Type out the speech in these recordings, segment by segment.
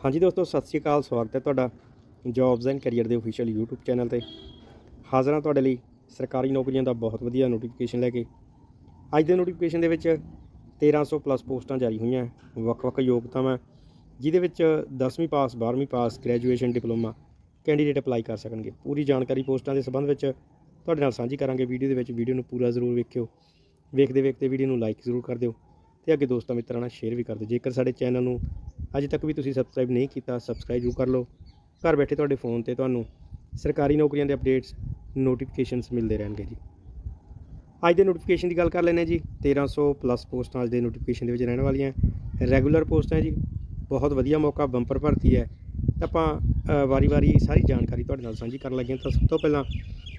ਹਾਂਜੀ ਦੋਸਤੋ, ਸਤਿ ਸ਼੍ਰੀ ਅਕਾਲ, ਸਵਾਗਤ ਹੈ ਤੁਹਾਡਾ ਜੌਬਸ ਐਂਡ ਕੈਰੀਅਰ ਦੇ ਅਫੀਸ਼ੀਅਲ YouTube ਚੈਨਲ ਤੇ। ਹਾਜ਼ਰ ਹਾਂ ਤੁਹਾਡੇ ਲਈ ਸਰਕਾਰੀ ਨੌਕਰੀਆਂ ਦਾ ਬਹੁਤ ਵਧੀਆ ਨੋਟੀਫਿਕੇਸ਼ਨ ਲੈ ਕੇ। ਅੱਜ ਦੇ ਨੋਟੀਫਿਕੇਸ਼ਨ ਦੇ ਵਿੱਚ 1300 ਪਲੱਸ ਪੋਸਟਾਂ ਜਾਰੀ ਹੋਈਆਂ ਵੱਖ-ਵੱਖ ਯੋਗਤਾਵਾਂ, ਜਿਹਦੇ ਵਿੱਚ 10ਵੀਂ pass 12ਵੀਂ pass graduation diploma candidate apply ਕਰ ਸਕਣਗੇ। ਪੂਰੀ ਜਾਣਕਾਰੀ ਪੋਸਟਾਂ ਦੇ ਸੰਬੰਧ ਵਿੱਚ ਤੁਹਾਡੇ ਨਾਲ ਸਾਂਝੀ ਕਰਾਂਗੇ। ਵੀਡੀਓ ਦੇ ਵਿੱਚ ਵੀਡੀਓ ਨੂੰ ਪੂਰਾ ਜ਼ਰੂਰ ਵੇਖਿਓ। ਵੇਖਦੇ ਵੇਖਦੇ ਵੀਡੀਓ ਨੂੰ ਲਾਈਕ ਜ਼ਰੂਰ ਕਰ ਦਿਓ। ਤੇ ਅੱਗੇ ਦੋਸਤਾਂ ਮਿੱਤਰਾਂ ਨਾਲ ਸ਼ੇਅਰ ਵੀ ਕਰ ਦਿਓ। ਜੇਕਰ ਸਾਡੇ ਚੈਨਲ ਨੂੰ ਅਜੇ ਤੱਕ ਵੀ ਤੁਸੀਂ ਸਬਸਕ੍ਰਾਈਬ ਨਹੀਂ ਕੀਤਾ ਸਬਸਕ੍ਰਾਈਬ ਜ਼ਰੂਰ ਕਰ ਲਓ। ਘਰ ਬੈਠੇ ਤੁਹਾਡੇ ਫੋਨ ਤੇ ਤੁਹਾਨੂੰ ਸਰਕਾਰੀ ਨੌਕਰੀਆਂ ਦੇ ਅਪਡੇਟਸ ਨੋਟੀਫਿਕੇਸ਼ਨਸ ਮਿਲਦੇ ਰਹਿਣਗੇ ਜੀ। ਅੱਜ ਦੇ ਨੋਟੀਫਿਕੇਸ਼ਨ ਦੀ ਗੱਲ ਕਰ ਲੈਂਦੇ ਹਾਂ ਜੀ। 1300 ਪਲੱਸ ਪੋਸਟਾਂ ਅੱਜ ਦੇ ਨੋਟੀਫਿਕੇਸ਼ਨ ਦੇ ਵਿੱਚ ਰਹਿਣ ਵਾਲੀਆਂ। ਰੈਗੂਲਰ ਪੋਸਟਾਂ ਜੀ। ਬਹੁਤ ਵਧੀਆ ਮੌਕਾ ਬੰਪਰ ਭਰਤੀ ਹੈ। ਆਪਾਂ ਵਾਰੀ-ਵਾਰੀ ਸਾਰੀ ਜਾਣਕਾਰੀ ਤੁਹਾਡੇ ਨਾਲ ਸਾਂਝੀ ਕਰਨ ਲੱਗੇ ਹਾਂ। ਤਾਂ ਸਭ ਤੋਂ ਪਹਿਲਾਂ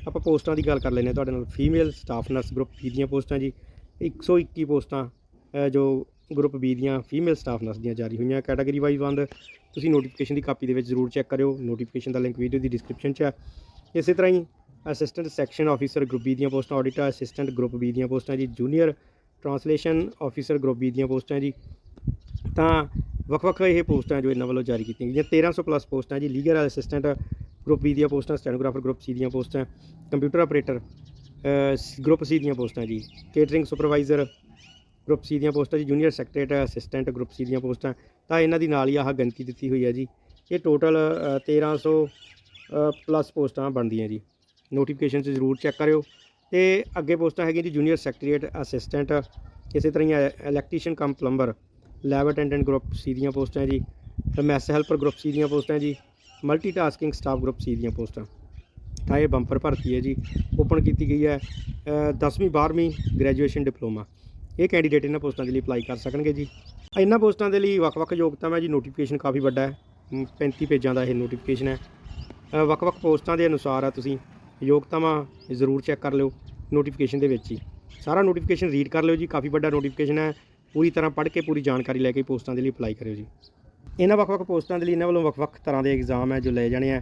ਆਪਾਂ ਪੋਸਟਾਂ ਦੀ ਗੱਲ ਕਰ ਲੈਂਦੇ ਹਾਂ। ਤੁਹਾਡੇ ਨਾਲ female staff nurse group B ਦੀਆਂ ਪੋਸਟਾਂ ਜੀ। 121 ਪੋਸਟਾਂ ਜੋ ਗਰੁੱਪ ਬੀ ਦੀਆਂ ਫੀਮੇਲ ਸਟਾਫ ਨਰਸ ਦੀਆਂ ਜਾਰੀ ਹੋਈਆਂ ਕੈਟਾਗਰੀ ਵਾਈਜ਼ ਬੰਦ ਤੁਸੀਂ ਨੋਟੀਫਿਕੇਸ਼ਨ ਦੀ ਕਾਪੀ ਦੇ ਵਿੱਚ ਜ਼ਰੂਰ ਚੈੱਕ ਕਰਿਓ ਨੋਟੀਫਿਕੇਸ਼ਨ ਦਾ ਲਿੰਕ ਵੀਡੀਓ ਦੀ ਡਿਸਕ੍ਰਿਪਸ਼ਨ 'ਚ ਹੈ। ਇਸੇ ਤਰ੍ਹਾਂ ਹੀ assistant section officer group B ਦੀਆਂ ਪੋਸਟਾਂ ਆਡੀਟਰ ਅਸਿਸਟੈਂਟ ਗਰੁੱਪ ਬੀ ਦੀਆਂ ਪੋਸਟਾਂ ਜੀ junior translation officer group B ਦੀਆਂ ਪੋਸਟਾਂ ਜੀ, ਤਾਂ ਵੱਖ-ਵੱਖ ਇਹ ਪੋਸਟਾਂ ਜੋ ਇਹਨਾਂ ਵੱਲੋਂ ਜਾਰੀ ਕੀਤੀਆਂ ਗਈਆਂ। 1300 ਪਲੱਸ ਪੋਸਟਾਂ ਜੀ ਲੀਗਲ ਅਸਿਸਟੈਂਟ ਗਰੁੱਪ ਬੀ ਦੀਆਂ ਪੋਸਟਾਂ ਸਟੈਨੋਗ੍ਰਾਫਰ ਗਰੁੱਪ ਸੀ ਦੀਆਂ ਪੋਸਟਾਂ ਕੰਪਿਊਟਰ ਆਪਰੇਟਰ ਗਰੁੱਪ ਸੀ ਦੀਆਂ ਪੋਸਟਾਂ ਜੀ ਕੇਟਰਿੰਗ ਸੁਪਰਵਾਈਜ਼ਰ ਗਰੁੱਪ ਸੀ ਦੀਆਂ ਪੋਸਟਾਂ ਜੀ junior secretariat assistant group C ਦੀਆਂ ਪੋਸਟਾਂ, ਤਾਂ ਇਹਨਾਂ ਦੀ ਨਾਲ ਹੀ ਆਹ ਗਿਣਤੀ ਦਿੱਤੀ ਹੋਈ ਹੈ ਜੀ। ਇਹ ਟੋਟਲ 1300 ਪਲੱਸ ਪੋਸਟਾਂ ਬਣਦੀਆਂ ਜੀ। ਨੋਟੀਫਿਕੇਸ਼ਨ 'ਚ ਜ਼ਰੂਰ ਚੈੱਕ ਕਰਿਓ। ਤੇ ਅੱਗੇ ਪੋਸਟਾਂ ਹੈਗੀਆਂ ਜੀ ਜੂਨੀਅਰ ਸੈਕਟਰੀਏਟ ਅਸਿਸਟੈਂਟ ਇਸੇ ਤਰ੍ਹਾਂ ਹੀ electrician cum plumber lab attendant group C ਦੀਆਂ ਪੋਸਟਾਂ ਜੀ ਮੈਸ ਹੈਲਪਰ ਗਰੁੱਪ ਸੀ ਦੀਆਂ ਪੋਸਟਾਂ ਜੀ ਮਲਟੀਟਾਸਕਿੰਗ ਸਟਾਫ ਗਰੁੱਪ ਸੀ ਦੀਆਂ ਪੋਸਟਾਂ। ਤਾਂ ਇਹ ਬੰਪਰ ਭਰਤੀ ਹੈ ਜੀ। ਓਪਨ ਕੀਤੀ ਗਈ ਹੈ 10ਵੀਂ 12ਵੀਂ ਗ੍ਰੈਜੂਏਸ਼ਨ ਡਿਪਲੋਮਾ ਇਹ ਕੈਂਡੀਡੇਟ ਇਹਨਾਂ ਪੋਸਟਾਂ ਦੇ ਲਈ ਅਪਲਾਈ ਕਰ ਸਕਣਗੇ ਜੀ। ਇਹਨਾਂ ਪੋਸਟਾਂ ਦੇ ਲਈ ਵੱਖ-ਵੱਖ ਯੋਗਤਾਵਾਂ ਜੀ ਨੋਟੀਫਿਕੇਸ਼ਨ ਕਾਫੀ ਵੱਡਾ ਹੈ। ਮ, 35 ਪੇਜਾਂ ਦਾ ਇਹ ਨੋਟੀਫਿਕੇਸ਼ਨ ਹੈ। ਵੱਖ-ਵੱਖ ਪੋਸਟਾਂ ਦੇ ਅਨੁਸਾਰ ਆ ਤੁਸੀਂ ਯੋਗਤਾਵਾਂ ਜ਼ਰੂਰ ਚੈੱਕ ਕਰ ਲਿਓ ਨੋਟੀਫਿਕੇਸ਼ਨ ਦੇ ਵਿੱਚ ਹੀ। ਸਾਰਾ ਨੋਟੀਫਿਕੇਸ਼ਨ ਰੀਡ ਕਰ ਲਿਓ ਜੀ ਕਾਫੀ ਵੱਡਾ ਨੋਟੀਫਿਕੇਸ਼ਨ ਹੈ। ਪੂਰੀ ਤਰ੍ਹਾਂ ਪੜ੍ਹ ਕੇ ਪੂਰੀ ਜਾਣਕਾਰੀ ਲੈ ਕੇ ਪੋਸਟਾਂ ਦੇ ਲਈ ਅਪਲਾਈ ਕਰਿਓ ਜੀ। ਇਹਨਾਂ ਵੱਖ-ਵੱਖ ਪੋਸਟਾਂ ਦੇ ਲਈ ਇਹਨਾਂ ਵੱਲੋਂ ਵੱਖ-ਵੱਖ ਤਰ੍ਹਾਂ ਦੇ ਐਗਜ਼ਾਮ ਹੈ ਜੋ ਲਏ ਜਾਣੇ ਆ।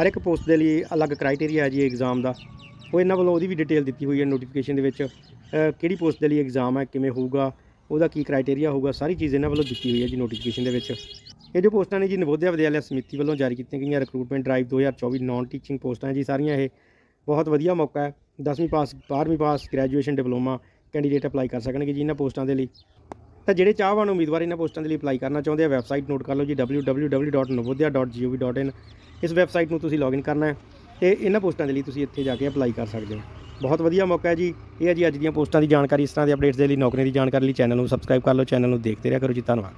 ਹਰ ਇੱਕ ਪੋਸਟ ਦੇ ਲਈ ਅਲੱਗ ਕ੍ਰਾਈਟੇਰੀਆ ਹੈ ਜੀ ਐਗਜ਼ਾਮ ਦਾ। ਉਹ ਇਹਨਾਂ ਵੱਲੋਂ ਉਹਦੀ ਵੀ ਡਿਟੇਲ ਦਿੱਤੀ ਹੋਈ ਹੈ ਨੋਟੀਫਿਕੇਸ਼ਨ ਦੇ ਵਿੱਚ। ਕਿਹੜੀ ਪੋਸਟ ਦੇ ਲਈ ਐਗਜ਼ਾਮ ਹੈ, ਕਿਵੇਂ ਹੋਊਗਾ, ਉਹਦਾ ਕੀ ਕ੍ਰਾਈਟੇਰੀਆ ਹੋਊਗਾ, ਸਾਰੀ ਚੀਜ਼ ਇਹਨਾਂ ਵੱਲੋਂ ਦਿੱਤੀ ਹੋਈ ਹੈ ਜੀ ਨੋਟੀਫਿਕੇਸ਼ਨ ਦੇ ਵਿੱਚ। ਇਹ ਜੋ ਪੋਸਟਾਂ ਨੇ ਜੀ, ਨਵੋਦਿਆ ਵਿਦਿਆਲਿਆ ਸਮਿਤੀ ਵੱਲੋਂ ਜਾਰੀ ਕੀਤੀਆਂ ਗਈਆਂ ਰਿਕਰੂਟਮੈਂਟ ਡਰਾਈਵ 2024 ਨਾਨ ਟੀਚਿੰਗ ਪੋਸਟਾਂ ਹੈ ਜੀ, ਸਾਰੀਆਂ ਇਹ ਬਹੁਤ ਵਧੀਆ ਮੌਕਾ ਹੈ। 10ਵੀਂ pass 12ਵੀਂ pass graduation diploma candidate apply ਕਰ ਸਕਣਗੇ ਜੀ ਇਹਨਾਂ ਪੋਸਟਾਂ ਦੇ ਲਈ। ਤਾਂ ਜਿਹੜੇ ਚਾਹਵਾਨ ਉਮੀਦਵਾਰ ਇਹਨਾਂ ਪੋਸਟਾਂ ਦੇ ਲਈ ਅਪਲਾਈ ਕਰਨਾ ਚਾਹੁੰਦੇ ਆ ਵੈਬਸਾਈਟ ਨੋਟ ਕਰ ਲਓ ਜੀ www.navodaya.gov.in ਇਸ ਵੈਬਸਾਈਟ ਨੂੰ ਤੁਸੀਂ ਲੌਗਇਨ ਕਰਨਾ ਹੈ ਤੇ ਇਹਨਾਂ ਪੋਸਟਾਂ ਦੇ ਲਈ ਤੁਸੀਂ ਇੱਥੇ ਜਾ ਕੇ ਅਪਲਾਈ ਕਰ ਸਕਦੇ ਹੋ। ਬਹੁਤ ਵਧੀਆ ਮੌਕਾ ਹੈ ਜੀ। ਇਹ ਹੈ ਜੀ ਅੱਜ ਦੀਆਂ ਪੋਸਟਾਂ ਦੀ ਜਾਣਕਾਰੀ, ਇਸ ਤਰ੍ਹਾਂ ਦੇ ਅਪਡੇਟਸ ਦੇ ਲਈ ਨੌਕਰੀਆਂ ਦੀ ਜਾਣਕਾਰੀ ਲਈ ਚੈਨਲ ਨੂੰ ਸਬਸਕ੍ਰਾਈਬ ਕਰ ਲਓ, ਚੈਨਲ ਨੂੰ ਦੇਖਦੇ ਰਿਹਾ ਕਰੋ ਜੀ। ਧੰਨਵਾਦ।